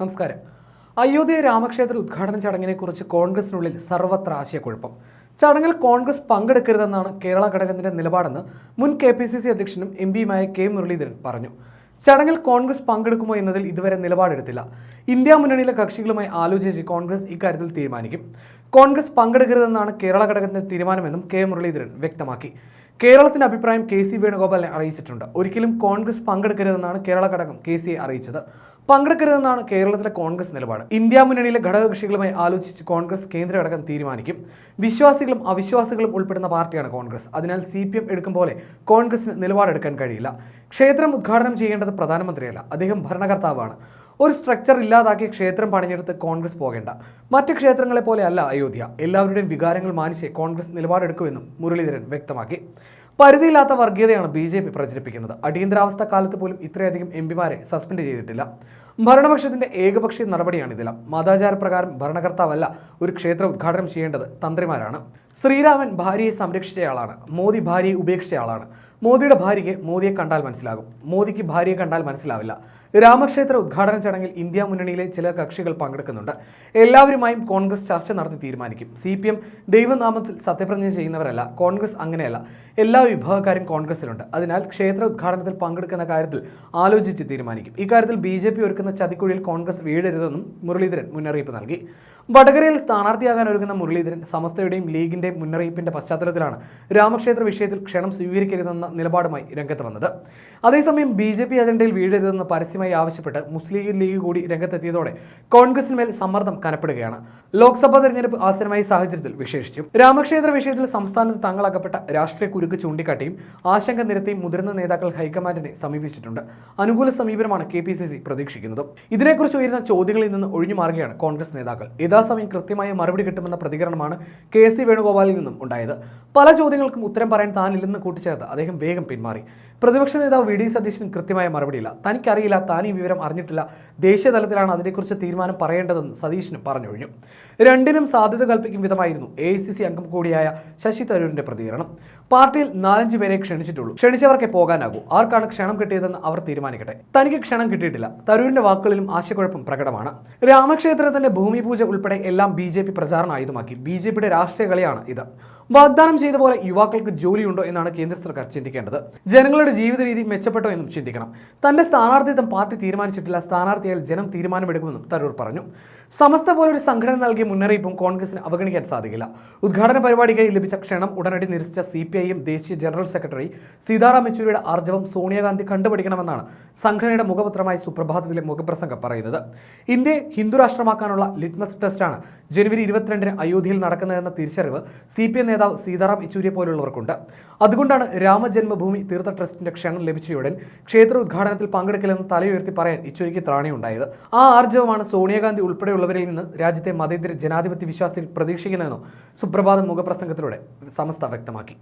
നമസ്കാരം. അയോധ്യ രാമക്ഷേത്ര ഉദ്ഘാടന ചടങ്ങിനെക്കുറിച്ച് കോൺഗ്രസിനുള്ളിൽ സർവത്ര ആശയക്കുഴപ്പം. ചടങ്ങിൽ കോൺഗ്രസ് പങ്കെടുക്കരുതെന്നാണ് കേരള ഘടകത്തിന്റെ നിലപാടെന്ന് മുൻ കെ പി സി സി അധ്യക്ഷനും എം പിയുമായ കെ മുരളീധരൻ പറഞ്ഞു. ചടങ്ങിൽ കോൺഗ്രസ് പങ്കെടുക്കുമോ എന്നതിൽ ഇതുവരെ നിലപാടെടുത്തില്ല. ഇന്ത്യ മുന്നണിയിലെ കക്ഷികളുമായി ആലോചിച്ച് കോൺഗ്രസ് ഇക്കാര്യത്തിൽ തീരുമാനിക്കും. കോൺഗ്രസ് പങ്കെടുക്കരുതെന്നാണ് കേരള ഘടകത്തിന്റെ തീരുമാനമെന്നും കെ മുരളീധരൻ വ്യക്തമാക്കി. കേരളത്തിന്റെ അഭിപ്രായം കെ സി വേണുഗോപാലിനെ അറിയിച്ചിട്ടുണ്ട്. ഒരിക്കലും കോൺഗ്രസ് പങ്കെടുക്കരുതെന്നാണ് കേരള ഘടകം കെ സിയെ അറിയിച്ചത്. പങ്കെടുക്കരുതെന്നാണ് കേരളത്തിലെ കോൺഗ്രസ് നിലപാട്. ഇന്ത്യ മുന്നണിയിലെ ഘടകകക്ഷികളുമായി ആലോചിച്ച് കോൺഗ്രസ് കേന്ദ്ര ഘടകം തീരുമാനിക്കും. വിശ്വാസികളും അവിശ്വാസികളും ഉൾപ്പെടുന്ന പാർട്ടിയാണ് കോൺഗ്രസ്. അതിനാൽ സി പി എം എടുക്കും പോലെ കോൺഗ്രസിന് നിലപാടെടുക്കാൻ കഴിയില്ല. ക്ഷേത്രം ഉദ്ഘാടനം ചെയ്യേണ്ടത് പ്രധാനമന്ത്രിയല്ല അദ്ദേഹം ഭരണകർത്താവാണ്. ഒരു സ്ട്രക്ചർ ഇല്ലാതാക്കി ക്ഷേത്രം പണിഞ്ഞെടുത്ത് കോൺഗ്രസ് പോകേണ്ട. മറ്റ് ക്ഷേത്രങ്ങളെ പോലെ അല്ല അയോധ്യ. എല്ലാവരുടെയും വികാരങ്ങൾ മാനിച്ച് കോൺഗ്രസ് നിലപാടെടുക്കുമെന്നും മുരളീധരൻ വ്യക്തമാക്കി. പരിധിയില്ലാത്ത വർഗീയതയാണ് ബി ജെ പി പ്രചരിപ്പിക്കുന്നത്. അടിയന്തരാവസ്ഥ കാലത്ത് പോലും ഇത്രയധികം എം പിമാരെ സസ്പെൻഡ് ചെയ്തിട്ടില്ല. ഭരണപക്ഷത്തിന്റെ ഏകപക്ഷീയ നടപടിയാണിതെല്ലാം മതാചാരപ്രകാരം ഭരണകർത്താവല്ല ഒരു ക്ഷേത്ര ഉദ്ഘാടനം ചെയ്യേണ്ടത് തന്ത്രിമാരാണ്. ശ്രീരാമൻ ഭാര്യയെ സംരക്ഷിച്ചയാളാണ്. മോദി ഭാര്യയെ ഉപേക്ഷിച്ചയാളാണ്. മോദിയുടെ ഭാര്യയ്ക്ക് മോദിയെ കണ്ടാൽ മനസ്സിലാകും. മോദിക്ക് ഭാര്യയെ കണ്ടാൽ മനസ്സിലാവില്ല. രാമക്ഷേത്ര ഉദ്ഘാടന ചടങ്ങിൽ ഇന്ത്യ മുന്നണിയിലെ ചില കക്ഷികൾ പങ്കെടുക്കുന്നുണ്ട്. എല്ലാവരുമായും കോൺഗ്രസ് ചർച്ച നടത്തി തീരുമാനിക്കും. സി പി എം ദൈവനാമത്തിൽ സത്യപ്രതിജ്ഞ ചെയ്യുന്നവരല്ല കോൺഗ്രസ് അങ്ങനെയല്ല. എല്ലാ വിഭാഗക്കാരും കോൺഗ്രസിലുണ്ട്. അതിനാൽ ക്ഷേത്ര ഉദ്ഘാടനത്തിൽ പങ്കെടുക്കുന്ന കാര്യത്തിൽ ആലോചിച്ച് തീരുമാനിക്കും. ഇക്കാര്യത്തിൽ ബി ഒരുക്കുന്ന ചതിക്കുഴിയിൽ കോൺഗ്രസ് വീഴരുതെന്നും മുരളീധരൻ മുന്നറിയിപ്പ് നൽകി. വടകരയിൽ സ്ഥാനാർത്ഥിയാകാൻ ഒരുങ്ങുന്ന മുരളീധരൻ സമസ്തയുടെയും ലീഗിന്റെയും മുന്നറിയിപ്പിന്റെ പശ്ചാത്തലത്തിലാണ് രാമക്ഷേത്ര വിഷയത്തിൽ ക്ഷണം സ്വീകരിക്കരുതെന്ന നിലപാടുമായി രംഗത്ത് വന്നത്. അതേസമയം ബി ജെ പി അജണ്ടയിൽ വീഴരുതെന്ന് പരസ്യമായി ആവശ്യപ്പെട്ട് മുസ്ലിം ലീഗ് കൂടി രംഗത്തെത്തിയതോടെ കോൺഗ്രസിന്മേൽ സമ്മർദ്ദം കനപ്പെടുകയാണ്. ലോക്സഭാ തെരഞ്ഞെടുപ്പ് ആസനമായ സാഹചര്യത്തിൽ വിശേഷിച്ചു രാമക്ഷേത്ര വിഷയത്തിൽ സംസ്ഥാനത്ത് തങ്ങളകപ്പെട്ട രാഷ്ട്രീയ കുരുക്ക് ചൂണ്ടിക്കാട്ടിയും ആശങ്ക നിരത്തിയും മുതിർന്ന നേതാക്കൾ ഹൈക്കമാൻഡിനെ സമീപിച്ചിട്ടുണ്ട്. അനുകൂല സമീപനമാണ് കെ പി സി സി പ്രതീക്ഷിക്കുന്നത്. ഇതിനെക്കുറിച്ച് ഉയരുന്ന ചോദ്യങ്ങളിൽ നിന്ന് ഒഴിഞ്ഞു മാറുകയാണ് കോൺഗ്രസ് നേതാക്കൾ. യഥാസമയം കൃത്യമായ മറുപടി കിട്ടുമെന്ന പ്രതികരണമാണ് കെ സി വേണുഗോപാലിൽ നിന്നും ഉണ്ടായത്. പല ചോദ്യങ്ങൾക്കും ഉത്തരം പറയാൻ താനില്ലെന്ന് കൂട്ടിച്ചേർത്ത് അദ്ദേഹം വേഗം പിന്മാറി. പ്രതിപക്ഷ നേതാവ് വി ഡി സതീശനും കൃത്യമായ മറുപടിയില്ല. തനിക്കറിയില്ല താൻ ഈ വിവരം അറിഞ്ഞിട്ടില്ല. ദേശീയ തലത്തിലാണ് അതിനെക്കുറിച്ച് തീരുമാനം പറയേണ്ടതെന്ന് സതീശനും പറഞ്ഞൊഴിഞ്ഞു. രണ്ടിനും സാധ്യത കൽപ്പിക്കും വിധമായിരുന്നു എ അംഗം കൂടിയായ ശശി തരൂരിന്റെ പ്രതികരണം. പാർട്ടിയിൽ നാലഞ്ച് പേരെ ക്ഷണിച്ചിട്ടുള്ളൂ. ക്ഷണിച്ചവർക്കെ പോകാനാകൂ. ആർക്കാണ് ക്ഷണം കിട്ടിയതെന്ന് അവർ തീരുമാനിക്കട്ടെ. തനിക്ക് ക്ഷണം കിട്ടിയിട്ടില്ല. തരൂരിന്റെ വാക്കുകളിലും ആശയക്കുഴപ്പം പ്രകടമാണ്. രാമക്ഷേത്രത്തിന്റെ ഭൂമി പൂജ ഉൾപ്പെടെ എല്ലാം ബി ജെ പി പ്രചാരണ ആയുധമാക്കി. ബി ജെ പിയുടെ രാഷ്ട്രീയ കളിയാണ് ഇത്. വാഗ്ദാനം ചെയ്ത പോലെ യുവാക്കൾക്ക് ജോലിയുണ്ടോ എന്നാണ് കേന്ദ്ര സർക്കാർ ചിന്തിക്കേണ്ടത്. ജനങ്ങളുടെ ജീവിത രീതി മെച്ചപ്പെട്ടോ എന്നും ചിന്തിക്കണം. തന്റെ സ്ഥാനാർത്ഥിത്വം പാർട്ടി തീരുമാനിച്ചിട്ടില്ല. സ്ഥാനാർത്ഥിയാൽ ജനം തീരുമാനമെടുക്കുമെന്നും തരൂർ പറഞ്ഞു. സമസ്ത പോലെ ഒരു സംഘടന നൽകിയ മുന്നറിയിപ്പും കോൺഗ്രസിന് അവഗണിക്കാൻ സാധിക്കില്ല. ഉദ്ഘാടന പരിപാടിക്കായി ലഭിച്ച ക്ഷണം ഉടനടി നിരസിച്ച സി പി ഐ എം ദേശീയ ജനറൽ സെക്രട്ടറി സീതാറാം യെച്ചൂരിയുടെ ആർജവം സോണിയാഗാന്ധി കണ്ടുപിടിക്കണമെന്നാണ് സംഘടനയുടെ മുഖപത്രമായി സുപ്രഭാതത്തിലെ മുഖപ്രസംഗം പറയുന്നത്. ഇന്ത്യയെ ഹിന്ദുരാഷ്ട്രമാക്കാനുള്ള ലിറ്റ്മസ് ലിറ്റ്മസ് ടെസ്റ്റാണ് ജനുവരി ഇരുപത്തിരണ്ടിന് അയോധ്യയിൽ നടക്കുന്നതെന്ന തിരിച്ചറിവ് സി പി എം നേതാവ് സീതാറാം യെച്ചൂരിയെ പോലുള്ളവർക്കുണ്ട്. അതുകൊണ്ടാണ് രാമജന്മഭൂമി തീർത്ഥ ട്രസ്റ്റിന്റെ ക്ഷണം ലഭിച്ചയുടൻ ക്ഷേത്ര ഉദ്ഘാടനത്തിൽ പങ്കെടുക്കില്ലെന്ന് തലയുയർത്തി പറയാൻ യെച്ചൂരിക്ക് ത്രാണിയുണ്ടായത്. ആ ആർജവമാണ് സോണിയാഗാന്ധി ഉൾപ്പെടെയുള്ളവരിൽ നിന്ന് രാജ്യത്തെ മതേതര ജനാധിപത്യ വിശ്വാസികൾ പ്രതീക്ഷിക്കുന്നതെന്നും സുപ്രഭാതം മുഖപ്രസംഗത്തിലൂടെ സമസ്ത വ്യക്തമാക്കി.